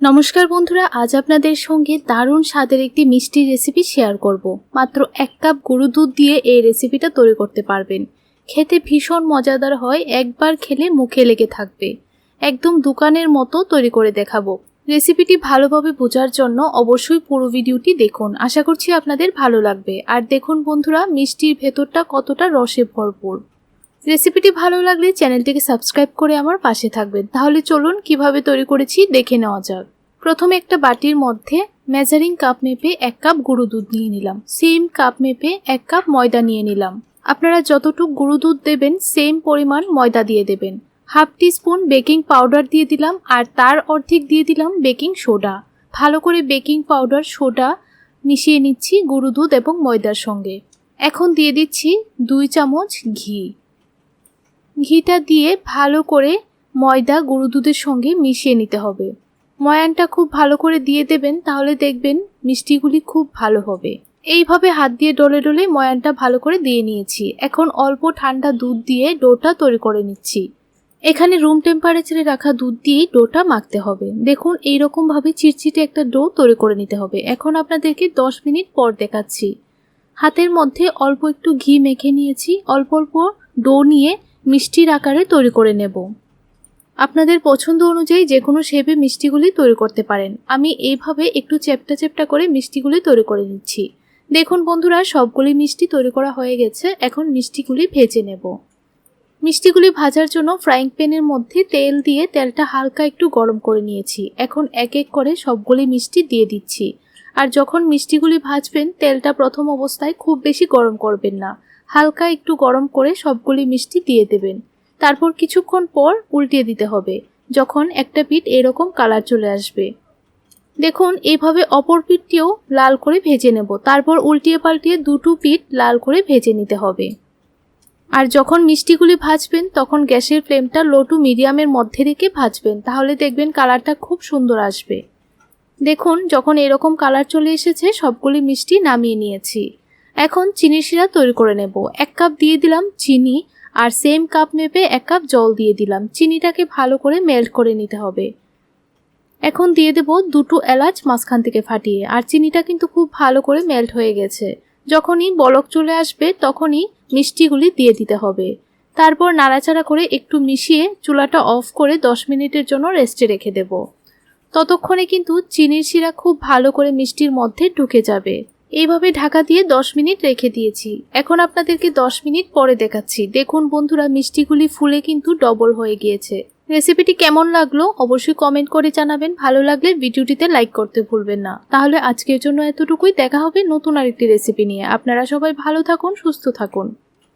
নমস্কার বন্ধুরা, আজ আপনাদের সঙ্গে দারুণ স্বাদের একটি মিষ্টি রেসিপি শেয়ার করব। মাত্র এক কাপ গরু দুধ দিয়ে এই রেসিপিটা তৈরি করতে পারবেন। খেতে ভীষণ মজাদার হয়, একবার খেলে মুখে লেগে থাকবে। একদম দোকানের মতো তৈরি করে দেখাবো। রেসিপিটি ভালোভাবে বোঝার জন্য অবশ্যই পুরো ভিডিওটি দেখুন। আশা করছি আপনাদের ভালো লাগবে। আর দেখুন বন্ধুরা, মিষ্টির ভেতরটা কতটা রসে ভরপুর। রেসিপিটি ভালো লাগলে চ্যানেলটিকে সাবস্ক্রাইব করে আমার পাশে থাকবেন। তাহলে চলুন কীভাবে তৈরি করেছি দেখে নেওয়া যাক। প্রথমে একটা বাটির মধ্যে মেজারিং কাপ মেপে এক কাপ গুঁড়ো দুধ নিয়ে নিলাম। সেম কাপ মেপে এক কাপ ময়দা নিয়ে নিলাম। আপনারা যতটুকু গুঁড়ো দুধ দেবেন সেম পরিমাণ ময়দা দিয়ে দেবেন। Half teaspoon baking powder দিয়ে দিলাম আর তার অর্ধেক দিয়ে দিলাম বেকিং সোডা ভালো করে বেকিং পাউডার সোডা মিশিয়ে নিচ্ছি গুঁড়ো দুধ এবং ময়দার সঙ্গে। এখন দিয়ে দিচ্ছি দুই চামচ ঘি। ঘিটা দিয়ে ভালো করে ময়দা গরু দুধের সঙ্গে মিশিয়ে নিতে হবে। ময়ানটা খুব ভালো করে দিয়ে দেবেন, তাহলে দেখবেন মিষ্টিগুলি খুব ভালো হবে। এইভাবে হাত দিয়ে ডলে ডলে ময়ানটা ভালো করে দিয়ে নিয়েছি। এখন অল্প ঠান্ডা দুধ দিয়ে ডোটা তৈরি করে নিচ্ছি। এখানে রুম টেম্পারেচারে রাখা দুধ দিয়েই ডোটা মাখতে হবে। দেখুন, এইরকমভাবে চিটচিটে একটা ডো তৈরি করে নিতে হবে। এখন আপনাদেরকে দশ মিনিট পর দেখাচ্ছি। হাতের মধ্যে অল্প একটু ঘি মেখে নিয়েছি। অল্প অল্প ডো নিয়ে মিষ্টির আকারে তৈরি করে নেব। আপনাদের পছন্দ অনুযায়ী যে কোনো শেপে মিষ্টিগুলি তৈরি করতে পারেন। আমি এইভাবে একটু চেপটা চেপটা করে মিষ্টিগুলি তৈরি করে নিচ্ছি। দেখুন বন্ধুরা, সবগুলি মিষ্টি তৈরি করা হয়ে গেছে। এখন মিষ্টিগুলি ভেজে নেব। মিষ্টিগুলি ভাজার জন্য ফ্রাইং প্যানের মধ্যে তেল দিয়ে তেলটা হালকা একটু গরম করে নিয়েছি। এখন এক এক করে সবগুলি মিষ্টি দিয়ে দিচ্ছি। আর যখন মিষ্টিগুলি ভাজবেন, তেলটা প্রথম অবস্থায় খুব বেশি গরম করবেন না। হালকা একটু গরম করে সবগুলি মিষ্টি দিয়ে দেবেন। তারপর কিছুক্ষণ পর উল্টিয়ে দিতে হবে, যখন একটা পিঠ এরকম কালার চলে আসবে। দেখুন, এইভাবে অপর পিঠটিও লাল করে ভেজে নেব। তারপর উল্টিয়ে পাল্টিয়ে দুটো পিঠ লাল করে ভেজে নিতে হবে। আর যখন মিষ্টিগুলি ভাজবেন, তখন গ্যাসের ফ্লেমটা লো টু মিডিয়ামের মধ্যে রেখে ভাজবেন। তাহলে দেখবেন কালারটা খুব সুন্দর আসবে। দেখুন, যখন এরকম কালার চলে এসেছে, সবগুলি মিষ্টি নামিয়ে নিয়েছি। এখন চিনি শিরা তৈরি করে নেব। এক কাপ দিয়ে দিলাম চিনি, আর সেম কাপ মেপে এক কাপ জল দিয়ে দিলাম। চিনিটাকে ভালো করে মেল্ট করে নিতে হবে। এখন দিয়ে দেব দুটো এলাচ মাঝখান থেকে ফাটিয়ে, আর চিনিটা কিন্তু খুব ভালো করে মেল্ট হয়ে গেছে। যখনই বলক চলে আসবে, তখনই মিষ্টিগুলি দিয়ে দিতে হবে। তারপর নাড়াচাড়া করে একটু মিশিয়ে চুলাটা অফ করে দশ মিনিটের জন্য রেস্টে রেখে দেব। ততক্ষণে কিন্তু চিনির শিরা খুব ভালো করে মিষ্টির মধ্যে ঢুকে যাবে। এইভাবে ঢাকা দিয়ে দশ মিনিট রেখে দিয়েছি। এখন আপনাদেরকে দশ মিনিট পরে দেখাচ্ছি। দেখুন বন্ধুরা, মিষ্টিগুলি ফুলে কিন্তু ডবল হয়ে গিয়েছে। রেসিপিটি কেমন লাগল অবশ্যই কমেন্ট করে জানাবেন। ভালো লাগলে ভিডিওটিতে লাইক করতে ভুলবেন না। তাহলে আজকের জন্য এতটুকুই। দেখা হবে নতুন আরেকটি রেসিপি নিয়ে। আপনারা সবাই ভালো থাকুন, সুস্থ থাকুন।